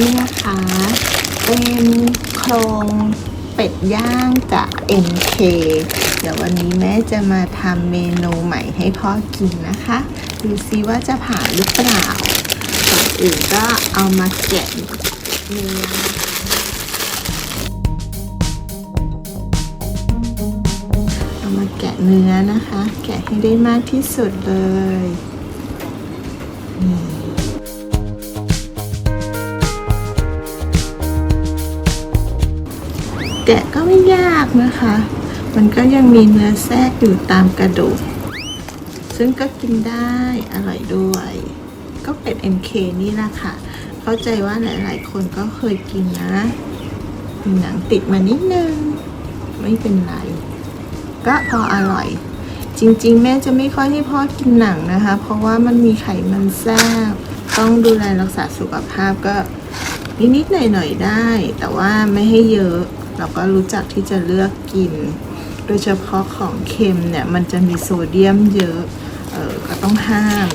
นี่นะคะ เป็นโครงเป็ดย่างกับ MK เดี๋ยววันนี้แม่จะมาทำเมนูใหม่ให้พ่อกินนะคะ ดูซิว่าจะผ่านหรือเปล่าก่อนอื่นก็เอามาแกะเนื้อเอามาแกะเนื้อนะคะ แกะให้ได้มากที่สุดเลยนี่ กะก็ไม่ยากนะคะ มันก็ยังมีเนื้อแทรกอยู่ตามกระดูก ซึ่งก็กินได้อร่อยด้วย ก็เป็ด MK นี่แหละค่ะ เข้าใจว่าหลาย ๆ คนก็เคยกินนะมีหนังติดมานิดนึง ไม่เป็นไร ก็พออร่อย จริง ๆ แม่จะไม่ค่อยให้พ่อกินหนังนะคะ เพราะว่ามันมีไขมันแทรกต้องดูแลรักษาสุขภาพก็นิดๆหน่อยๆได้ แต่ว่าไม่ให้เยอะ เราก็รู้จักที่จะเลือกกิน โดยเฉพาะของเค็มเนี่ยมันจะมีโซเดียมเยอะเออก็ต้องห้าม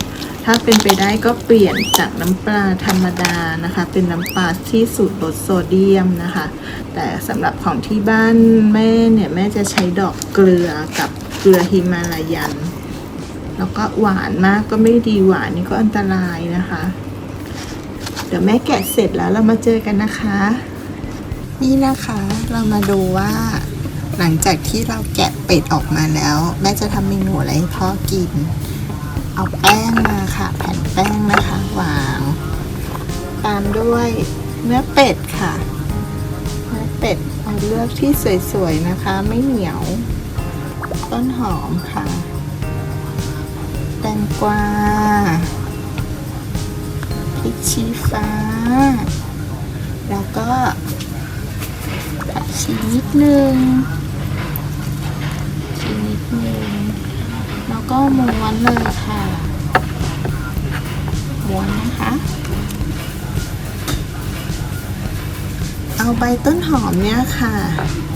ถ้าเป็นไปได้ก็เปลี่ยนจากน้ำปลาธรรมดานะคะ เป็นน้ำปลาที่สูตรลดโซเดียมนะคะ แต่สำหรับของที่บ้านแม่เนี่ยแม่จะใช้ดอกเกลือกับเกลือฮิมาลายัน แล้วก็หวานมากก็ไม่ดีหวานนี่ก็อันตรายนะคะ เดี๋ยวแม่แกะเสร็จแล้วเรามาเจอกันนะคะ นี่นะคะเรามาดูว่า หลังจากที่เราแกะเป็ดออกมาแล้ว แม่จะทำเมนูอะไรให้พ่อกิน เอาแป้งมาค่ะ แผ่นแป้งนะคะวาง ตามด้วยเนื้อเป็ดค่ะ เนื้อเป็ดเอาเลือกที่สวยๆนะคะ ไม่เหนียว ต้นหอมค่ะแตงกวาพริกชี้ฟ้า แล้วก็ ผักชีนิดนึงชีนิดนึง แล้วก็ม้วนเลยค่ะม้วนนะคะ เอาใบต้นหอมเนี่ยค่ะ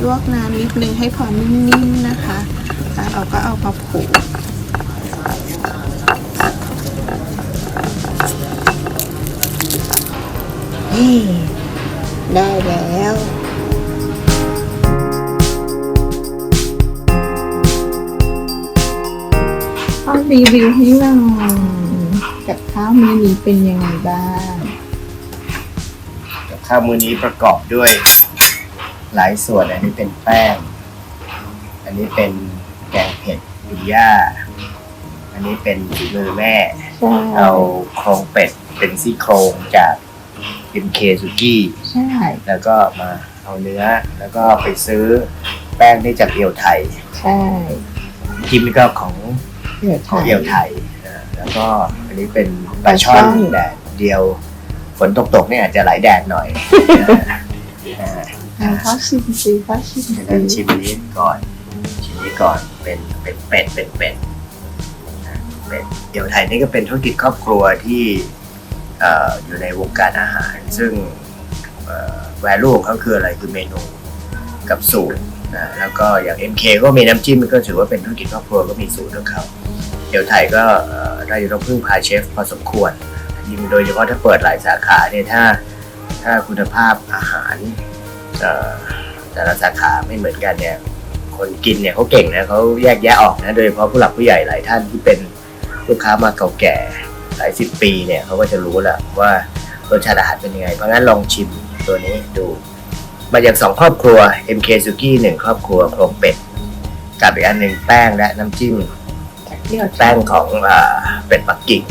ลวกน้ำนิดนึงให้พอนิ่มๆนะคะแล้วเราก็เอามาผูกได้แล้ว รีวิวให้เรากับข้าวมื้อนี้เป็นยังไงบ้าง กับข้าวมื้อนี้ประกอบด้วย หลายส่วนอันนี้เป็นแป้ง อันนี้เป็นแกงเผ็ดคุณย่าอันนี้เป็นฝีมือแม่ ใช่ เอาโครงเป็ดเป็นซี่โครงจาก MK สุกี้ ใช่ แล้วก็มาเอาเนื้อ แล้วก็ไปซื้อแป้งที่จากเอียวไทย ใช่ทิมนี่ก็ของ เดี๋ยวของถ่ายเอียวไทยอ่าแล้วก็อันนี้เป็นปลาช่อนปลาช่อน แดดเดียว ฝนตกๆเนี่ยอาจจะไหลแดดหน่อยอ่าอะพ่อชิมสิพ่อชิมฉะนั้นสิชิมอันนี้ก่อน ชิมนี้ก่อนเป็นเป็นเป็ดเป็นเป็ดนะเป็ดเดี๋ยวไทยนี่ก็เป็นธุรกิจครอบครัวที่เอ่ออยู่ในวงการอาหาร ซึ่งแวลูของเขาคืออะไรคือเมนูกับสูตรนะแล้วก็อย่าง MK ก็มีน้ำจิ้มก็ถือว่าเป็นธุรกิจครอบครัวก็มีสูตรของเขา เดี๋ยวไทยก็เอ่อได้ต้องพึ่งพาเชฟพอสมควรยิ่งโดยเฉพาะถ้าเปิดหลายสาขาเนี่ยถ้าถ้าคุณภาพอาหารแต่ละสาขาไม่เหมือนกันเนี่ย คนกินเนี่ยเขาเก่งนะเขาแยกแยะออกนะ โดยเฉพาะผู้หลักผู้ใหญ่หลายท่านที่เป็นลูกค้ามาเก่าแก่หลายสิบปีเนี่ยเขาก็จะรู้แหละว่ารสชาติอาหารเป็นยังไง เพราะงั้นลองชิมตัวนี้ดู มาจากสองครอบครัว MK Suki หนึ่งครอบครัวโครงเป็ด กับอีกอันหนึ่งแป้งและน้ำจิ้ม แป้งของอ่าเป็ดปักกิ่ง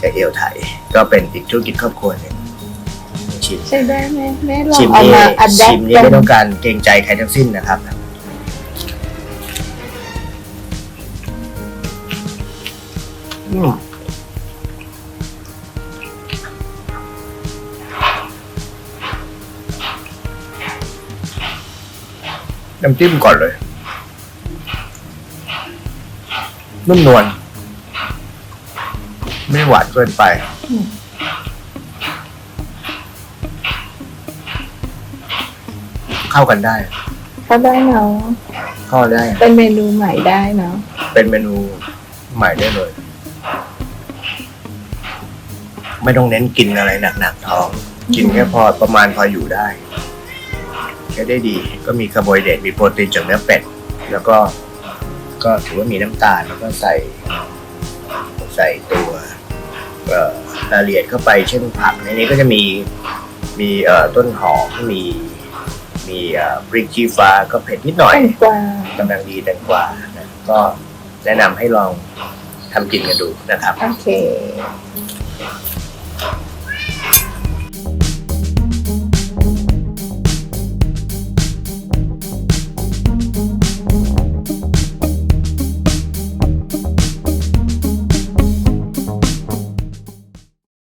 จากเอวไทย ก็เป็นอีกธุรกิจครอบครัวหนึ่งชิมใช่ได้ไหมแม่ลองชิมเอานี่มาอัดแอชิปมนี่กัไม่นต้องการเกรงใจใครทั้งสิ้นนะครับอืมน้ำจิ้มก่อนเลย นุ่มนวลไม่หวานเกินไป เข้ากันได้ ก็ได้เนาะเข้าได้ เป็นเมนูใหม่ได้เนาะเป็นเมนูใหม่ได้เลย ไม่ต้องเน้นกินอะไรหนักๆท้อง กินแค่พอประมาณพออยู่ได้ใช้ได้ดี ก็มีคาร์โบไฮเดรตมีโปรตีนจากเนื้อเป็ด แล้วก็ ก็ถือว่ามีน้ำตาลแล้วก็ใส่ใส่ตัวเอ่อรายละเอียดเข้าไปเช่นผักในนี้ก็จะมีมีเอ่อต้นหอมมีมีเอ่อพริกชี้ฟ้าก็เผ็ดนิดหน่อยแตงกวากำลังดีแตงกวานะก็แนะนำให้ลองทำกินกันดูนะครับ โอเค